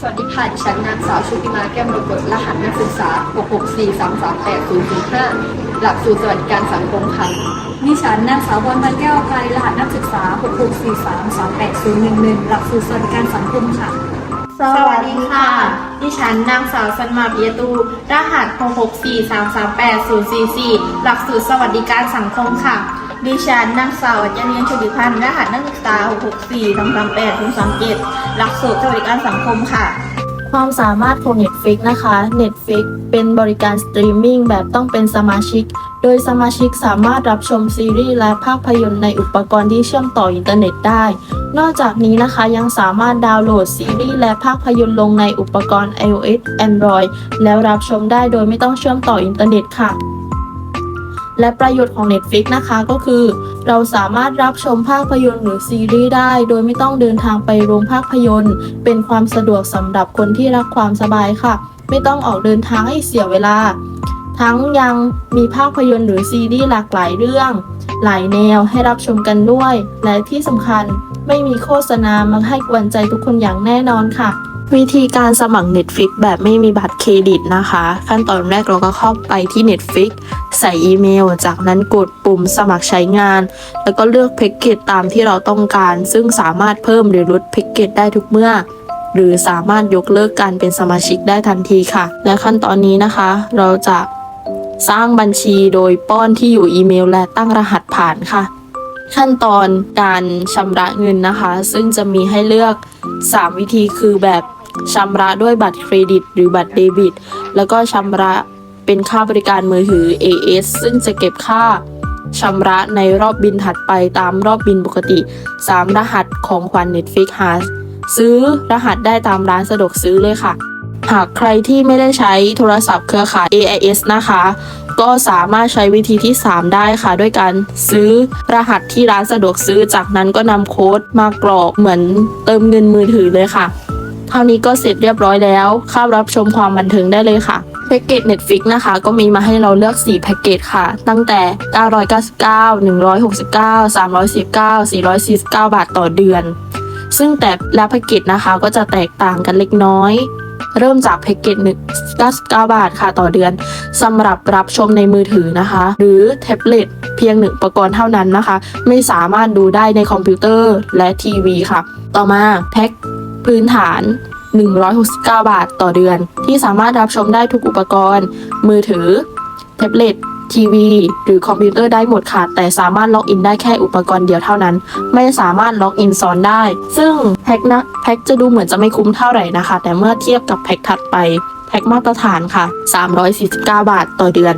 สวัสดีค่ะ ดิฉันนางสาวชุติมาแก้มรกตรหัสนักศึกษา 664338005 หลักสูตรสวัสดิการสังคมค่ะ ดิฉันนางสาวบอลพันแก้วอภัยรหัสนักศึกษา 664338011 หลักสูตรสวัสดิการสังคมค่ะ สวัสดีค่ะ ดิฉันนางสาวสันมาปิยตู รหัส 664338044 หลักสูตรสวัสดิการสังคมค่ะ ดิฉันนางสาวอัญญเนียนชดิพันธ์รหัสนักศึกษา 664338037 หลักสูตรสวัสดิการสังคมค่ะ ความสามารถของ Netflix นะคะ Netflix เป็นบริการสตรีมมิ่งแบบต้องเป็นสมาชิก โดยสมาชิกสามารถรับชมซีรีส์และภาพยนตร์ในอุปกรณ์ที่เชื่อมต่ออินเทอร์เน็ตได้ นอกจากนี้นะคะยังสามารถดาวน์โหลดซีรีส์และภาพยนตร์ลงในอุปกรณ์ iOS Android แล้วรับชมได้โดยไม่ต้องเชื่อมต่ออินเทอร์เน็ตค่ะ และประโยชน์ของ Netflix นะคะก็คือ เราสามารถรับชมภาพยนตร์หรือซีรีส์ได้ โดยไม่ต้องเดินทางไปโรงภาพยนตร์ เป็นความสะดวกสำหรับคนที่รักความสบายค่ะ ไม่ต้องออกเดินทางให้เสียเวลา ทั้งยังมีภาพยนตร์หรือซีรีส์หลากหลายเรื่อง หลายแนวให้รับชมกันด้วย และที่สำคัญไม่มีโฆษณามาให้กวนใจทุกคนอย่างแน่นอนค่ะ วิธีการสมัคร Netflix แบบไม่มีบัตรเครดิตนะคะ ขั้นตอนแรกเราก็เข้าไปที่ Netflix ใส่อีเมล จากนั้นกดปุ่มสมัครใช้งาน แล้วก็เลือกแพ็กเกจตามที่เราต้องการ ซึ่งสามารถเพิ่มหรือลดแพ็กเกจได้ทุกเมื่อ หรือสามารถยกเลิกการเป็นสมาชิกได้ทันทีค่ะ และขั้นตอนนี้นะคะ เราจะสร้างบัญชีโดยป้อนที่อยู่อีเมล และตั้งรหัสผ่านค่ะขั้นตอนการชำระเงินนะคะ ซึ่งจะมีให้เลือก 3 วิธีคือแบบ ชำระด้วยบัตรเครดิต หรือบัตรเดบิต แล้วก็ชำระเป็นค่าบริการมือถือ AS ซึ่งจะเก็บค่าชำระในรอบบินถัดไปตามรอบบินปกติ 3 รหัสของขวัญ Netflix หาซื้อรหัสได้ตามร้านสะดวกซื้อเลยค่ะ หากใครที่ไม่ได้ใช้โทรศัพท์เครือข่าย AIS นะคะ ก็สามารถใช้วิธีที่ 3 ได้ค่ะ ด้วยการซื้อรหัสที่ร้านสะดวกซื้อ จากนั้นก็นำโค้ดมากรอกเหมือนเติมเงินมือถือเลยค่ะ เท่านี้ก็เสร็จเรียบร้อยแล้วเข้ารับชมความบันเทิงได้เลยค่ะแพ็กเกจ Netflix นะคะ ก็มีมาให้เราเลือก 4 แพ็กเกจค่ะ ตั้งแต่ 999 169 319 449 บาทต่อเดือน ซึ่งแต่ละแพ็กเกจนะคะก็จะแตกต่างกันเล็กน้อย เริ่มจากแพ็กเกจ1 99 บาทค่ะต่อเดือนสำหรับรับชมในมือถือนะคะ หรือแท็บเล็ตเพียงหนึ่งอุปกรณ์เท่านั้นนะคะ ไม่สามารถดูได้ในคอมพิวเตอร์และทีวีค่ะ ต่อมาแพ็ค พื้นฐาน 169 บาทต่อเดือน ที่สามารถรับชมได้ทุกอุปกรณ์ มือถือ แท็บเล็ตทีวีหรือคอมพิวเตอร์ได้หมดค่ะ แต่สามารถล็อกอินได้แค่อุปกรณ์เดียวเท่านั้น ไม่สามารถล็อกอินซ้อนได้ ซึ่งแพ็คนะแพ็คจะดูเหมือนจะไม่คุ้มเท่าไหร่นะคะ แต่เมื่อเทียบกับแพ็คถัดไป แพ็คมาตรฐานค่ะ 349 บาทต่อเดือน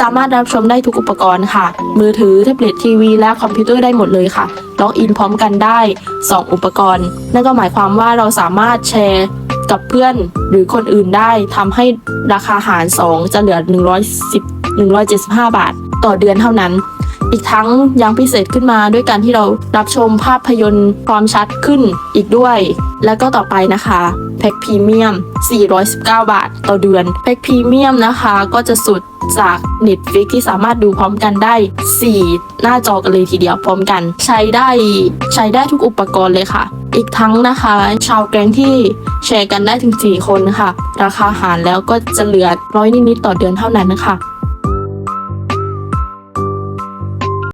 สามารถรับชมได้ทุกอุปกรณ์ค่ะ มือถือแท็บเล็ตทีวีและคอมพิวเตอร์ได้หมดเลยค่ะล็อกอินพร้อมกันได้ 2 อุปกรณ์ นั่นก็หมายความว่าเราสามารถแชร์กับเพื่อนหรือคนอื่นได้ทำให้ราคาหาร 2 จะเหลือ 110 175 บาท ต่อเดือนเท่านั้น อีกทั้งยังพิเศษขึ้นมาด้วยการที่เรารับชมภาพยนตร์ความชัดขึ้นอีกด้วย แล้วก็ต่อไปนะคะแพ็คพรีเมียม 419 บาทต่อเดือน แพ็คพรีเมียมนะคะก็จะสุดจาก Netflix ที่สามารถดูพร้อมกันได้ 4 หน้าจอกันเลยทีเดียวพร้อมกัน ใช้ได้ใช้ได้ทุกอุปกรณ์เลยค่ะ อีกทั้งนะคะ ชาวแกงที่แชร์กันได้ถึง 4 คนค่ะ ราคาหารแล้วก็จะเหลือร้อยนิดๆต่อเดือนเท่านั้นนะคะ